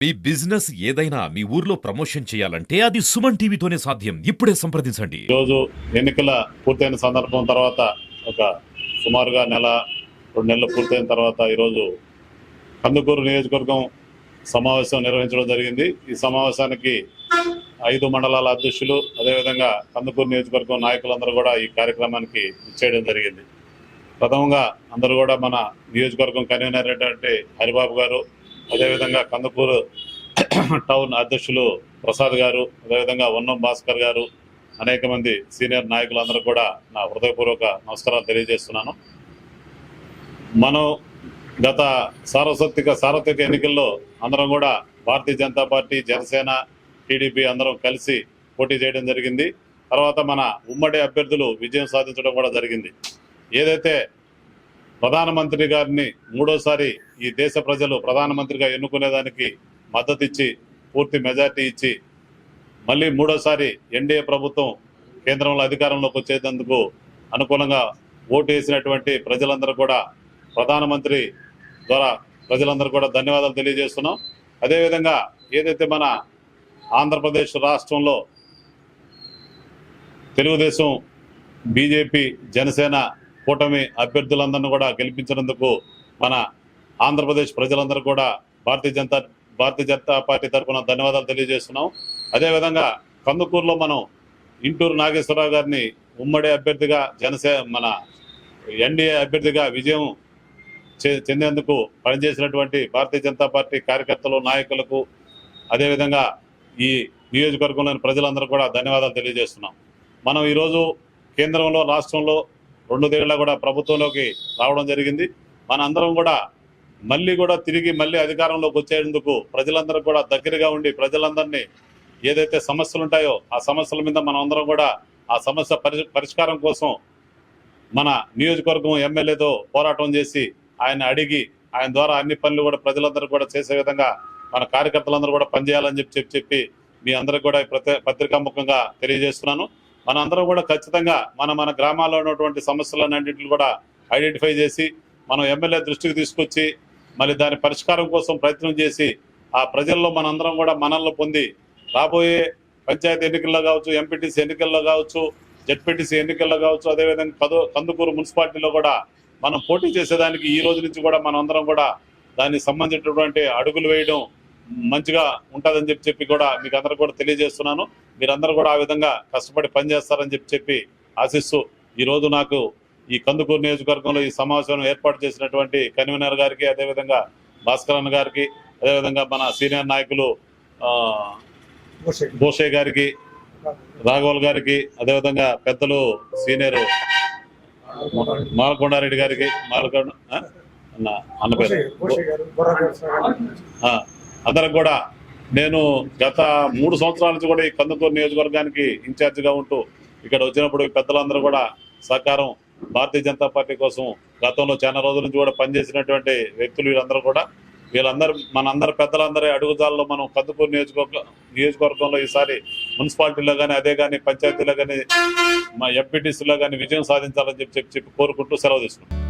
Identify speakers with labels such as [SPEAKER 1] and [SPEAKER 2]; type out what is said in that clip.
[SPEAKER 1] మీ business ఏదైనా మీ ఊర్లో promotion చేయాలంటే అది సుమన్ టీవీతోనే సాధ్యం. ఇప్పుడే సంప్రదించండి.
[SPEAKER 2] ఈరోజు ఎన్నికల పూర్తయిన సందర్భం తర్వాత ఒక సుమారుగా నెల రెండు నెలలు పూర్తయిన తర్వాత ఈరోజు కందుకూరు నియోజకవర్గం సమావేశం నిర్వహించడం జరిగింది. ఈ సమావేశానికి ఐదు మండలాల అధ్యక్షులు అదేవిధంగా కందుకూరు నియోజకవర్గం నాయకులందరూ కూడా ఈ కార్యక్రమానికి ఇచ్చేయడం జరిగింది. ప్రథమంగా అందరూ కూడా మన నియోజకవర్గం కన్వీనర్ అంటే హరిబాబు గారు అదేవిధంగా కందుకూరు టౌన్ అధ్యక్షులు ప్రసాద్ గారు అదేవిధంగా వన్నం భాస్కర్ గారు అనేక మంది సీనియర్ నాయకులందరూ కూడా నా హృదయపూర్వక నమస్కారాలు తెలియజేస్తున్నాను. మనం గత సార్వత్రిక సార్వత్రిక ఎన్నికల్లో అందరం కూడా భారతీయ జనతా పార్టీ జనసేన టీడీపీ అందరం కలిసి పోటీ చేయడం జరిగింది. తర్వాత మన ఉమ్మడి అభ్యర్థులు విజయం సాధించడం కూడా జరిగింది. ఏదైతే ప్రధానమంత్రి గారిని మూడోసారి ఈ దేశ ప్రజలు ప్రధానమంత్రిగా ఎన్నుకునేదానికి మద్దతు ఇచ్చి పూర్తి మెజార్టీ ఇచ్చి మళ్ళీ మూడోసారి ఎన్డీఏ ప్రభుత్వం కేంద్రంలో అధికారంలోకి వచ్చేందుకు అనుకూలంగా ఓటు వేసినటువంటి ప్రజలందరూ కూడా ప్రధానమంత్రి ద్వారా ప్రజలందరూ కూడా ధన్యవాదాలు తెలియజేస్తున్నాం. అదేవిధంగా ఏదైతే మన ఆంధ్రప్రదేశ్ రాష్ట్రంలో తెలుగుదేశం బీజేపీ జనసేన కూటమి అభ్యర్థులందరినీ కూడా గెలిపించినందుకు మన ఆంధ్రప్రదేశ్ ప్రజలందరూ కూడా భారతీయ జనతా భారతీయ జనతా పార్టీ తరఫున ధన్యవాదాలు తెలియజేస్తున్నాం. అదేవిధంగా కందుకూరులో మనం ఇంటూరు నాగేశ్వరరావు గారిని ఉమ్మడి అభ్యర్థిగా జనసే మన ఎన్డీఏ అభ్యర్థిగా విజయం చెందేందుకు పనిచేసినటువంటి భారతీయ జనతా పార్టీ కార్యకర్తలు నాయకులకు అదేవిధంగా ఈ నియోజకవర్గంలోని ప్రజలందరూ కూడా ధన్యవాదాలు తెలియజేస్తున్నాం. మనం ఈరోజు కేంద్రంలో రాష్ట్రంలో రెండు దేళ్ళ కూడా ప్రభుత్వంలోకి రావడం జరిగింది. మన అందరం కూడా మళ్ళీ కూడా తిరిగి మళ్ళీ అధికారంలోకి వచ్చేందుకు ప్రజలందరూ కూడా దగ్గరగా ఉండి ప్రజలందరినీ ఏదైతే సమస్యలు ఉంటాయో ఆ సమస్యల మీద మనం అందరం కూడా ఆ సమస్య పరిష్కారం కోసం మన నియోజకవర్గం ఎమ్మెల్యేతో పోరాటం చేసి ఆయన అడిగి ఆయన ద్వారా అన్ని పనులు కూడా ప్రజలందరూ కూడా చేసే విధంగా మన కార్యకర్తలందరూ కూడా పనిచేయాలని చెప్పి చెప్పి చెప్పి మీ అందరికి కూడా ప్రతి- పత్రికాముఖంగా తెలియజేస్తున్నాను. మన అందరం కూడా ఖచ్చితంగా మన మన గ్రామాల్లో ఉన్నటువంటి సమస్యలన్నింటిని కూడా ఐడెంటిఫై చేసి మనం ఎమ్మెల్యే దృష్టికి తీసుకొచ్చి మళ్ళీ దాని పరిష్కారం కోసం ప్రయత్నం చేసి ఆ ప్రజల్లో మనందరం కూడా మనల్ని పొంది రాబోయే పంచాయతీ ఎన్నికల్లో కావచ్చు ఎంపీటీసీ ఎన్నికల్లో కావచ్చు జడ్పీటీసీ ఎన్నికల్లో కావచ్చు అదేవిధంగా కదు కందుకూరు మున్సిపాలిటీలో కూడా మనం పోటీ చేసేదానికి ఈ రోజు నుంచి కూడా మనం అందరం కూడా దానికి సంబంధించినటువంటి అడుగులు వేయడం మంచిగా ఉంటుందని చెప్పి చెప్పి కూడా మీకు అందరూ కూడా తెలియజేస్తున్నాను. మీరందరూ కూడా ఆ విధంగా కష్టపడి పనిచేస్తారని చెప్పి చెప్పి ఆశిస్తూ ఈ రోజు నాకు ఈ కందుకూరు నియోజకవర్గంలో ఈ సమావేశం ఏర్పాటు చేసినటువంటి కన్వీనర్ గారికి అదేవిధంగా భాస్కరన్ గారికి అదేవిధంగా మన సీనియర్ నాయకులు భూషే గారికి రాఘవల్ గారికి అదేవిధంగా పెద్దలు సీనియర్ మాలకొండారెడ్డి గారికి మాలకొండ? అన్న అన్న పేరు అందరికి కూడా నేను గత మూడు సంవత్సరాల నుంచి కూడా ఈ కందుకూరు నియోజకవర్గానికి ఇన్ఛార్జిగా ఉంటూ ఇక్కడ వచ్చినప్పుడు పెద్దలందరూ కూడా సహకారం భారతీయ జనతా పార్టీ కోసం గతంలో చాలా రోజుల నుంచి కూడా పనిచేసినటువంటి వ్యక్తులు వీళ్ళందరూ కూడా. వీళ్ళందరూ మనందరి పెద్దలందరి అడుగుదాల్లో మనం కందుకూరు నియోజకవర్గ నియోజకవర్గంలో ఈసారి మున్సిపాలిటీలో కానీ అదే కానీ పంచాయతీలో కానీ మా ఎంపీటీసీలో కానీ విజయం సాధించాలని చెప్పి చెప్పి చెప్పి కోరుకుంటూ సెలవు తీసుకుంటాం